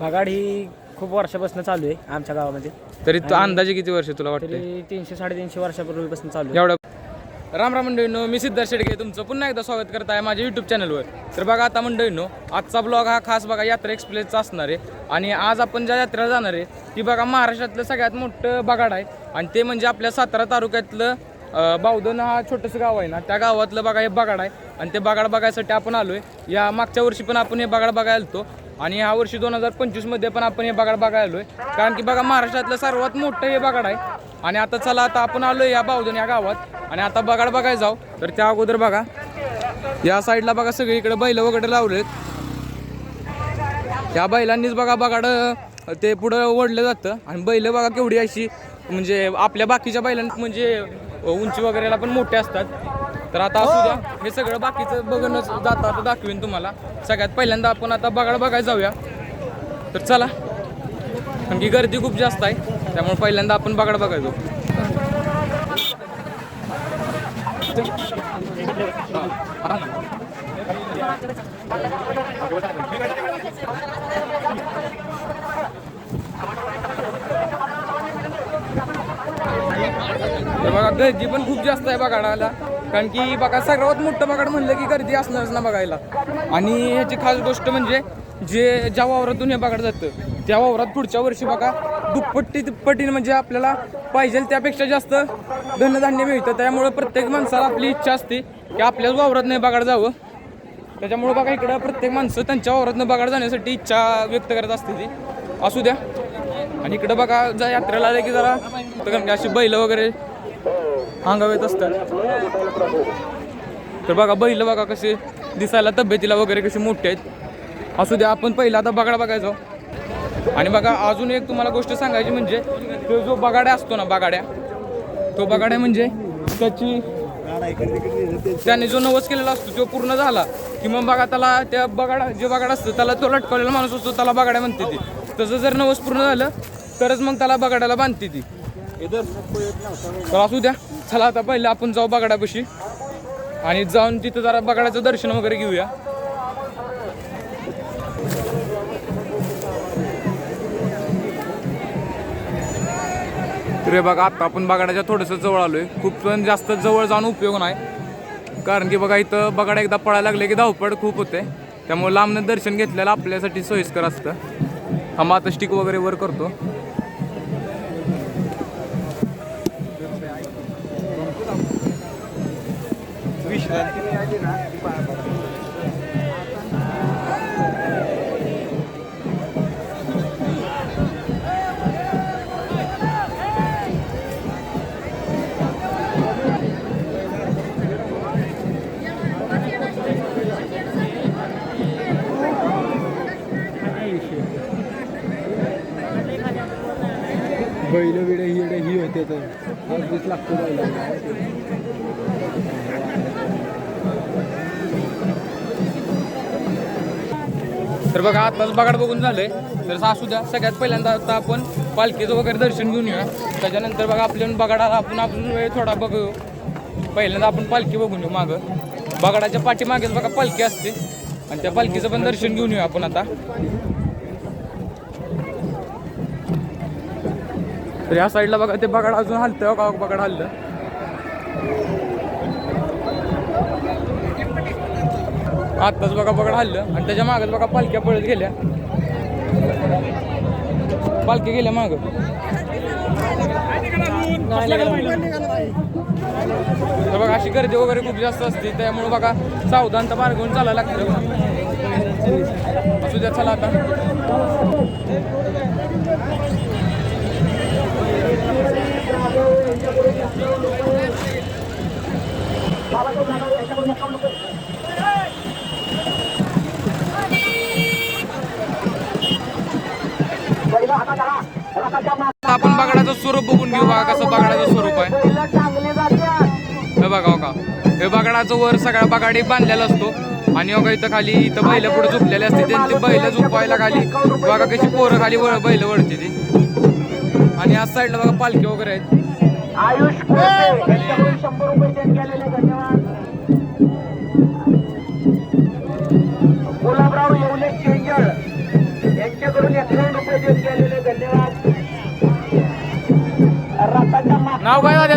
बगाड ही खूप वर्षापासून चालू आहे आमच्या गावामध्ये. तरी तू अंदाजे किती वर्ष तुला वाटते तरी तीनशे साडेतीनशे वर्षापूर्वीपासून चालू आहे. एवढं. राम राम मंडळींनो मी सिद्धार्थ शेडगे तुमचं पुन्हा एकदा स्वागत करत आहे माझ्या यूट्यूब चॅनलवर तर बघा आता मंडळींनो आजचा ब्लॉग हा खास बघा यात्रा एक्सप्रेसचा असणार आहे. आणि आज आपण ज्या यात्रेला जाणार आहे ती बघा महाराष्ट्रातलं सगळ्यात मोठं बगाड आहे. आणि ते म्हणजे आपल्या सातारा तालुक्यातलं बावधन हा छोटंसं गाव आहे ना त्या गावातलं बघा हे बगाड आहे. आणि ते बगाड बघायसाठी आपण आलो आहे या मागच्या वर्षी पण आपण हे बगाड बघायला आलतो. आणि ह्या वर्षी दोन हजार पंचवीसमध्ये पण आपण हे बगाड बघायला आहे कारण की बघा महाराष्ट्रातलं सर्वात मोठं हे बगाड आहे. आणि आता चला आता आपण आलोय या बावधन या गावात. आणि आता बगाड बघायला जाऊ. तर त्या अगोदर बघा या साईडला बघा सगळीकडे बैल वगैरे लावलेत. या बैलांनीच बघा बगाड ते पुढं ओढलं जातं. आणि बैल बघा केवढी अशी म्हणजे आपल्या बाकीच्या बैलां म्हणजे उंची वगैरेला पण मोठे असतात. तर आता असू द्या हे सगळं बाकीचं बघूनच जाता आता दाखवेन तुम्हाला. सगळ्यात पहिल्यांदा आपण आता बघायला बघायला जाऊया. तर चला कारण की गर्दी खूप जास्त आहे त्यामुळे पहिल्यांदा आपण बगाड बघायचो हे बघा गर्दी पण खूप जास्त आहे बघाडाला कारण की बघा सर्वात मोठं बघाड म्हणलं की गर्दी असणारच ना बघायला. आणि ह्याची खास गोष्ट म्हणजे जे ज्या वावरातून हे बघाड जातं त्या वावरात पुढच्या वर्षी बघा दुप्पट्टी तिप्पटीने म्हणजे आपल्याला पाहिजे त्यापेक्षा जास्त धनधान्य मिळतं. त्यामुळं प्रत्येक माणसाला आपली इच्छा असते की आपल्याच वावरात नाही बघाड जावं. त्याच्यामुळं बघा इकडं प्रत्येक माणसं त्यांच्या वावरातनं बघाड जाण्यासाठी इच्छा व्यक्त करत असते ती. असू द्या. आणि इकडं बघा जर यात्रेला आले की जरा तर कारण की अशी बैल वगैरे अंगावेत असतात. तर बघा बैल बघा कसे दिसायला तब्येतीला वगैरे कसे मोठे आहेत. असू द्या आपण पहिला आता बगाडा बघायचो. आणि बघा अजून एक तुम्हाला गोष्ट सांगायची म्हणजे तो जो बगाड्या असतो ना बगाड्या तो बगाड्या म्हणजे त्याची त्याने जो नवस केलेला असतो तो पूर्ण झाला. की मग बघा त्याला त्या बगाडा जे बगाड असतं त्याला तो लटकवलेला माणूस असतो त्याला बगाड्या म्हणते ते. तसं जर नवस पूर्ण झालं तरच मग त्याला बगाड्याला बांधते ती. तर असू द्या. चला आता पहिले आपण जाऊ बगाड्यापाशी. आणि जाऊन तिथं जरा बगाड्याचं दर्शन वगैरे घेऊया. तर हे बघा आता आपण बगाड्याच्या थोडंसं जवळ आलोय. खूप पण जास्त जवळ जाऊन उपयोग नाही. कारण की बघा इथं बगाड एकदा पळायला लागले की धावपळ खूप होते. त्यामुळे लांबनं दर्शन घेतलेलं आपल्यासाठी सोयीस्कर असतं. हा आता स्टिक वगैरे वर करतो. बैल बिड ही ही होते तर. अगदीच लागतो बैल. तर बघा आताच बगाड बघून झालंय. तर असू द्या सगळ्यात पहिल्यांदा आता आपण पालखीचं वगैरे दर्शन घेऊन येऊया. त्याच्यानंतर बघा आपल्या बगाडाला आपण आपण वेळ थोडा बघू पहिल्यांदा आपण पालखी बघून येऊ मागं. बगाडाच्या पाठीमागेच बघा पालखी असते. आणि त्या पालखीचं पण दर्शन घेऊन येऊ आपण आता. तर या साईडला बघा ते बगाड अजून हलतं हो का? बगाड हललं आत्ताच बघा बघा हल्लं आणि त्याच्या मागच बघा पालख्या पळत गेल्या. पालख्या गेल्या माग. तर बघा अशी गर्दी वगैरे खूप जास्त असते. त्यामुळे बघा सावधानता मार्ग होऊन चालायला लागतं असू द्या चला आता. आपण बगडाचं स्वरूप बघून घेऊ बघा कसं बगडाचं स्वरूप आहे. हे बघा हो बघा हे बगडाचं वर सगळा बगाडी बांधलेला असतो. आणि हो बघा इथं खाली इथं बैल पुढे झुपलेले असते. त्यांची बैल झुपवायला खाली बघा कशी पोरं खाली वळ बैल वळते ती. आणि आज साईडला बघा पालखी वगैरे आहेत.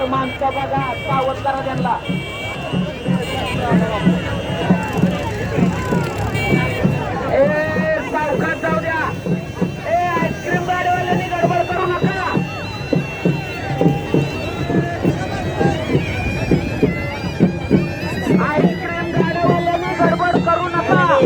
ट्रॅक्टरवर माणसं बघा सावध करा त्यांना. ए, सावकाश जाऊ द्या. ए आईस्क्रीम गाडीवाल्यांनी गडबड करू नका. आईस्क्रीम गाडीवाल्यांनी गडबड करू नका.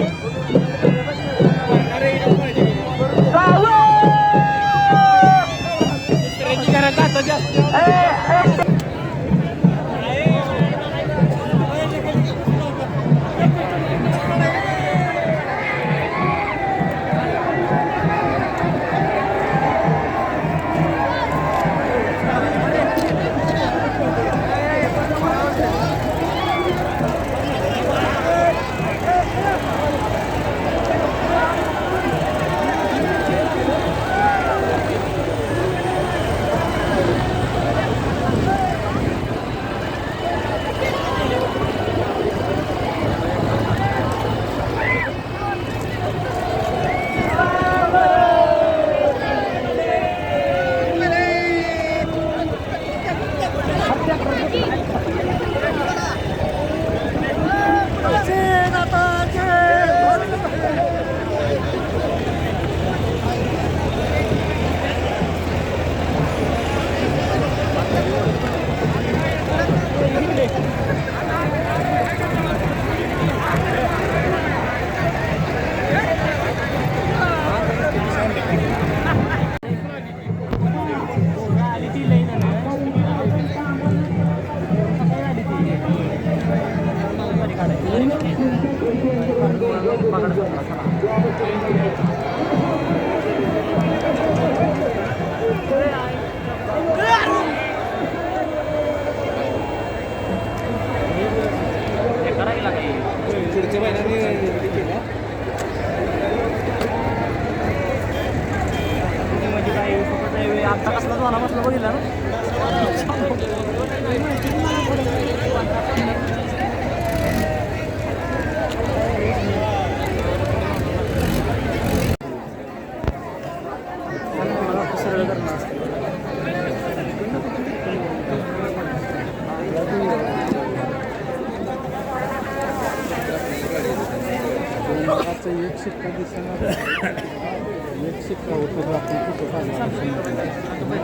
आता एक शिक्का दिसेना एक शिक्का होतो तो आपण कुठं काढला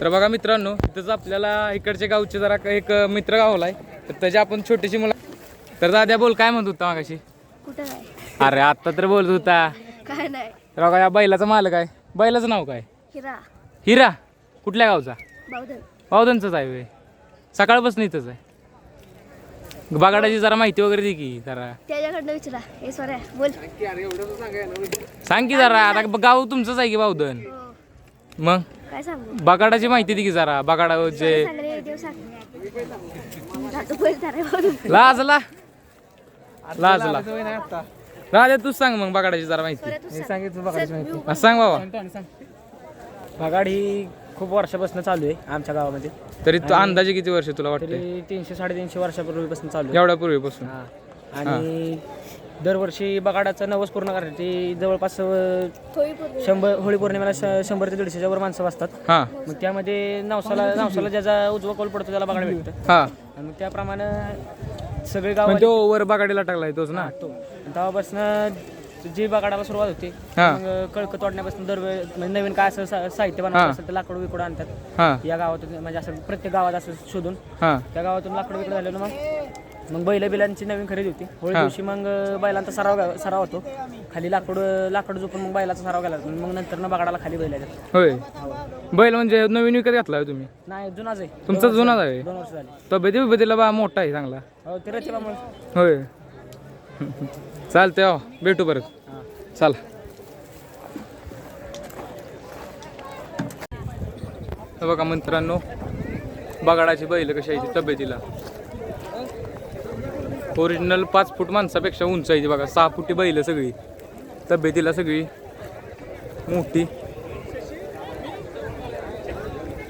तर बघा मित्रांनो इथंच आपल्याला इकडच्या गावचे जरा एक मित्र गावलाय तर त्याची आपण छोटीशी मुला तर दाद्या बोल काय म्हणत होता मागाशी? अरे आत्ता तर बोलत होता. काय नाही. तर बघा या बैलाचा मालक आहे. बैलाचं नाव काय? हिरा. हिरा. कुठल्या गावचा? बावधन. बावधनचंच आहे सकाळपासून इथंच आहे. बागाडाची जरा माहिती वगैरे दे की जरा. त्याच्याकडनं विचारा. हे सोऱ्या बोल. सांग की जरा. आता गाव तुमचंच आहे की बावधन? हो. मग? काय सांगू? बगाडाची माहिती दे की जरा. बगाडाचे सांगले देव सांग. बावधन लाजला लाजला राजा तूच सांग मग बगाडाची जरा माहिती. सांगितलं माहिती सांग बाबा. बगाड ही खूप वर्षापासून चालू आहे आमच्या गावामध्ये. तरी तू अंदाजे किती वर्ष तुला वाटते तरी तीनशे साडेतीनशे वर्षापूर्वीपासून चालू आहे. एवढ्या पूर्वीपासून? हा. आणि दरवर्षी बगाडाचा नवस पूर्ण करण्यासाठी जवळपास अं, शंभर होळी पौर्णिमेला श- शंभर ते दीडशेच्या वर माणसं हा. मग त्यामध्ये नवसाला नवसाला ज्याचा उजवा कौल पडतो त्याला बघायला भेटतं. हा. आणि मग त्याप्रमाणे सगळे गाव पण तो वर बगाडीला टाकलाय तोच ना? तो. तेव्हापासून जी बगाडाला सुरुवात होते हा. मग कळक तोडण्यापासून दरवेळ म्हणजे नवीन काय असं सा- साहित्य हा. बनवायचं असेल तर लाकूड विकूड आणतात. हा. या गावातून म्हणजे असं प्रत्येक गावात असं शोधून हा. त्या गावातून लाकूड विकूड झालेलं मग. मग बैल बिलांची नवीन खरेदी होती. होळी हा. दिवशी मग अं, बैलांचा सराव गा- सराव होतो. खाली लाकूड लाकूड झोपून मग बैलाचा सराव केला जातो. मग नंतर न बगाडाला खाली बैल येतात. होय. बैल म्हणजे नवीन विकत घेतला होय तुम्ही? नाही जुनाच आहे. तुमचा जुनाच. आहे? दोन वर्ष झाली. तब्येती बिब्येतीला बा मोठा आहे चांगला. हो ते रचिबामुळे. होय. चालते हो भेटू परत. चला. बघा मित्रांनो बगाडाची बैल कशी आहे ती तब्येतीला. ओरिजिनल पाच फूट माणसापेक्षा उंच आहे ती बघा सहा फुटी बैल सगळी. तब्येतीला सगळी मोठी.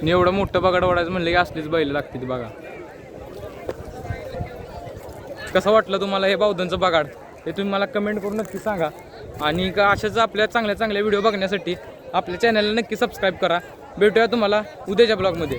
एवढं मोठं बगाड ओढायचं म्हणलं की असलीच बैल लागते ती बघा. कसं वाटलं तुम्हाला हे बावधनचं बगाड हे तुम्ही मला कमेंट करून नक्की सांगा. आणि का अशाच आपल्या चांगल्या चांगल्या व्हिडिओ बघण्यासाठी आपल्या चॅनलला नक्की सबस्क्राईब करा. भेटूया तुम्हाला उद्याच्या ब्लॉगमध्ये